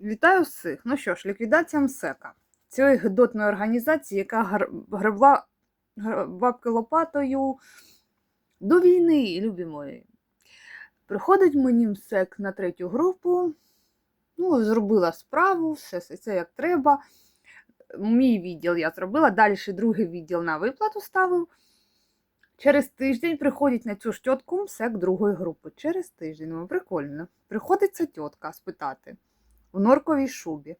Вітаю всіх! Ну що ж, ліквідація МСЕКа. Цієї гидотної організації, яка гр- гребла бабки лопатою до війни, любі мої. Приходить мені МСЕК на третю групу. Ну, зробила справу, все, це як треба. Мій відділ я зробила, далі другий відділ на виплату ставив. Через тиждень приходить на цю ж тітку МСЕК другої групи. Через тиждень, ну прикольно. Приходить ця тітка спитати в норковій шубі.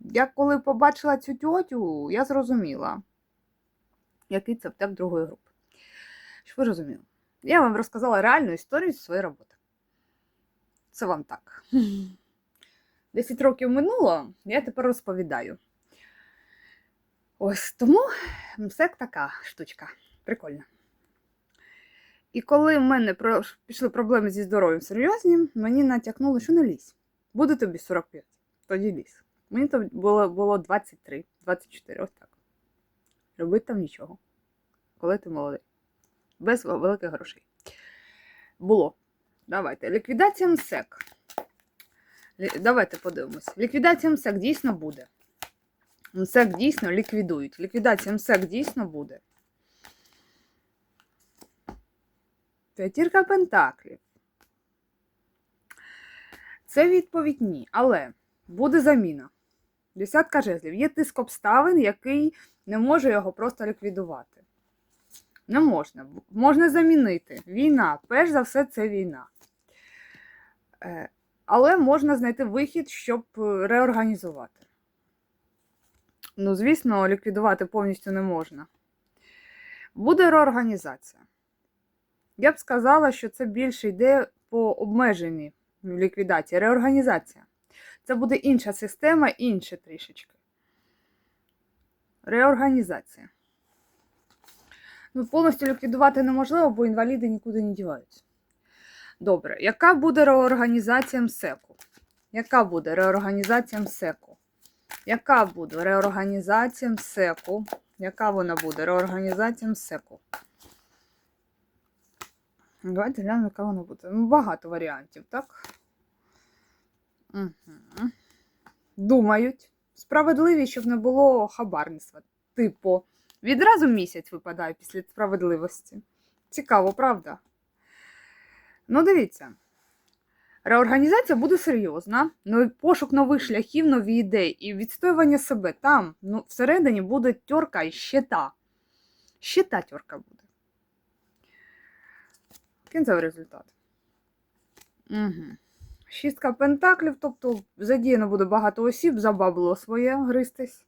Я коли побачила цю тьотю, я зрозуміла, який це птах другої групи. Щоб ви розуміли, я вам розказала реальну історію своєї роботи. Це вам так. 10 років минуло, я тепер розповідаю. Ось тому МСЕК така штучка. Прикольна. І коли в мене пішли проблеми зі здоров'ям серйозні, мені натякнули, що не лізь. Буде тобі 45, тоді лізь. Мені то було, було 23, 24, ось так. Робити там нічого. Коли ти молодий. Без великих грошей. Було. Давайте. Ліквідація МСЕК. Лі- Давайте подивимось. Ліквідація МСЕК дійсно буде. МСЕК дійсно ліквідують. Ліквідація МСЕК дійсно буде. П'ятірка пентаклів. Це відповідь ні, але буде заміна. Десятка жезлів. Є тиск обставин, який не може його просто ліквідувати. Не можна. Можна замінити. Війна. Перш за все, це війна. Е, Але можна знайти вихід, щоб реорганізувати. Ну, звісно, ліквідувати повністю не можна. Буде реорганізація. Я б сказала, що це більше йде по обмеженій ліквідації, реорганізація. Це буде інша система, інше трішечки. Реорганізація. Ну, повністю ліквідувати неможливо, бо інваліди нікуди не діваються. Добре, яка буде реорганізація МСЕКу? Яка буде реорганізація МСЕКу? Яка буде реорганізація МСЕКу? Яка вона буде? Реорганізація МСЕКу. Давайте глянемо, яка вона буде. Ну, багато варіантів, так? Думають. Справедливі, щоб не було хабарництва. Типу, відразу місяць випадає після справедливості. Цікаво, правда? Ну, дивіться. Реорганізація буде серйозна, ну і пошук нових шляхів, нові ідеї і відстоювання себе. Там, ну, всередині буде тьорка і ще та. Ще тьорка буде. Кінцевий результат. Угу. Шістка пентаклів, тобто задіяно буде багато осіб, забабло своє гристись.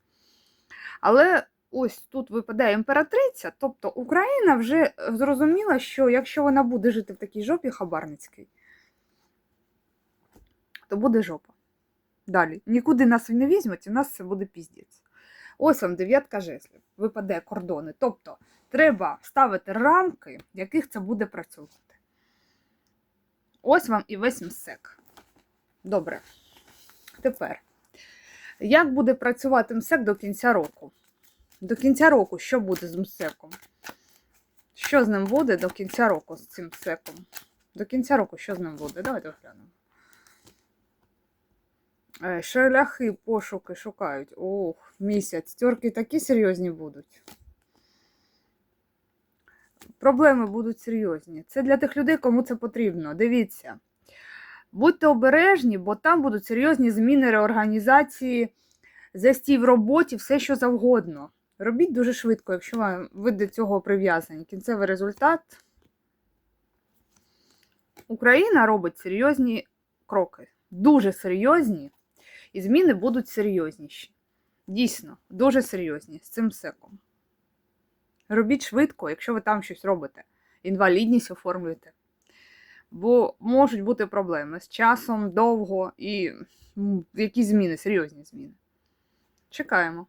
Але ось тут випадає імператриця, тобто Україна вже зрозуміла, що якщо вона буде жити в такій жопі хабарницькій, то буде жопа. Далі. Нікуди нас не візьмуть, і нас це буде піздець. Ось вам дев'ятка жезлів. Випаде кордони. Тобто треба ставити рамки, в яких це буде працювати. Ось вам і весь МСЕК. Добре. Тепер, як буде працювати МСЕК до кінця року? До кінця року що буде з МСЕКом? Що з ним буде до кінця року з цим МСЕКом? До кінця року що з ним буде? Давайте глянемо. Е, Шляхи, пошуки шукають. Ох, місяць. Тьорки такі серйозні будуть. Проблеми будуть серйозні. Це для тих людей, кому це потрібно. Дивіться. Будьте обережні, бо там будуть серйозні зміни реорганізації, застій в роботі, все що завгодно. Робіть дуже швидко, якщо вам- ви до цього прив'язані. Кінцевий результат. Україна робить серйозні кроки. Дуже серйозні, і зміни будуть серйозніші. Дійсно, дуже серйозні з цим секом. Робіть швидко, якщо ви там щось робите. Інвалідність оформлюєте. Бо можуть бути проблеми з часом довго і якісь зміни, серйозні зміни. Чекаємо.